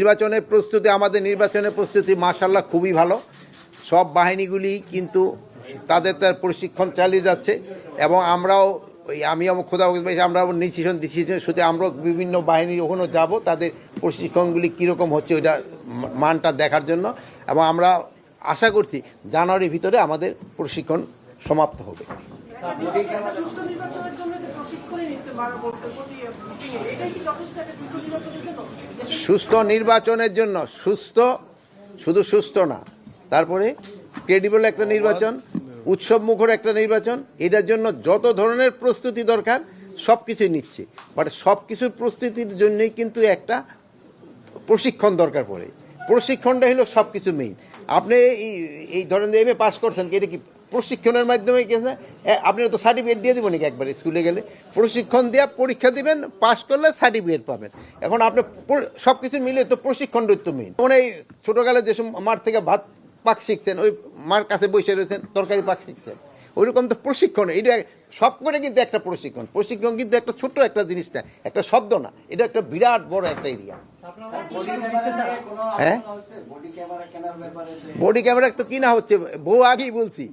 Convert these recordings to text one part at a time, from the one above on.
নির্বাচনের প্রস্তুতি, আমাদের নির্বাচনের প্রস্তুতি মাসাল্লাহ খুবই ভালো। সব বাহিনীগুলি কিন্তু তাদের তার প্রশিক্ষণ চালিয়ে যাচ্ছে এবং আমরাও ওই আমি আমার খোদা আমরাও ডিসিশন ডিসিশন শুধু আমরাও বিভিন্ন বাহিনী ওখানেও যাব, তাদের প্রশিক্ষণগুলি কীরকম হচ্ছে ওইটা মানটা দেখার জন্য এবং আমরা আশা করছি জানুয়ারির ভিতরে আমাদের প্রশিক্ষণ সমাপ্ত হবে। সুস্থ নির্বাচনের জন্য? সুস্থ শুধু সুস্থ না, তারপরে ক্রেডিবল একটা নির্বাচন, উৎসব মুখর একটা নির্বাচন, এটার জন্য যত ধরনের প্রস্তুতি দরকার সব কিছুই নিচ্ছে। বাট সব কিছুর প্রস্তুতির জন্যই কিন্তু একটা প্রশিক্ষণ দরকার পড়ে। প্রশিক্ষণটা হলো সব কিছু মেইন আপনি এই এই ধরেন এম এ পাস করছেন এটা কি প্রশিক্ষণের মাধ্যমে গেছে আপনি তো সার্টিফিকেট দিয়ে দেবেন একবার স্কুলে গেলে? প্রশিক্ষণ দেওয়া পরীক্ষা দিবেন, পাশ করলে সার্টিফিকেট পাবেন। এখন আপনি সব কিছু মিলে তো প্রশিক্ষণটা তো মেন মানে ছোটোকালে যেসব মার থেকে ভাত পাক শিখছেন, ওই মার কাছে বসে রয়েছেন, তরকারি পাক শিখছেন। ওইরকম তো প্রশিক্ষণ এটা সব করে কিন্তু একটা প্রশিক্ষণ। প্রশিক্ষণ কিন্তু একটা ছোট্ট একটা জিনিস না একটা শব্দ না এটা একটা বিরাট বড় একটা এরিয়া হ্যাঁ? বডি ক্যামেরা তো কিনা হচ্ছে বউ আগেই বলছি।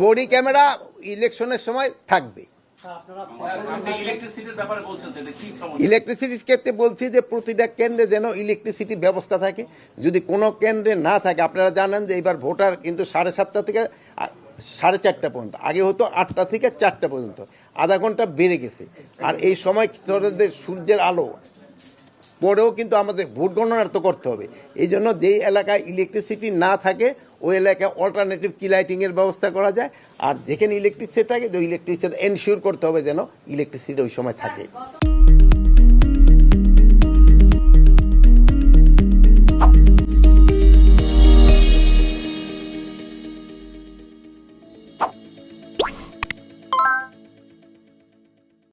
বডি ক্যামেরা ইলেকশনের সময় থাকবে। ইলেকট্রিসিটির ক্ষেত্রে বলছি যে প্রতিটা কেন্দ্রে যেন ইলেকট্রিসিটির ব্যবস্থা থাকে। যদি কোনো কেন্দ্রে না থাকে, আপনারা জানেন যে এবার ভোটার কিন্তু সাড়ে সাতটা থেকে সাড়ে চারটা পর্যন্ত। আগে হতো আটটা থেকে চারটা পর্যন্ত। আধা ঘণ্টা বেড়ে গেছে। আর এই সময় সূর্যের আলো পরেও কিন্তু আমাদের ভোট গণনার তো করতে হবে। এই জন্য যেই এলাকায় ইলেকট্রিসিটি না থাকে, ওই এলাকায় অল্টারনেটিভ কি লাইটিংয়ের ব্যবস্থা করা যায়। আর যেখানে ইলেকট্রিসিটি থাকে, ওই ইলেকট্রিসিটি এনশিওর করতে হবে যেন ইলেকট্রিসিটি ওই সময় থাকে।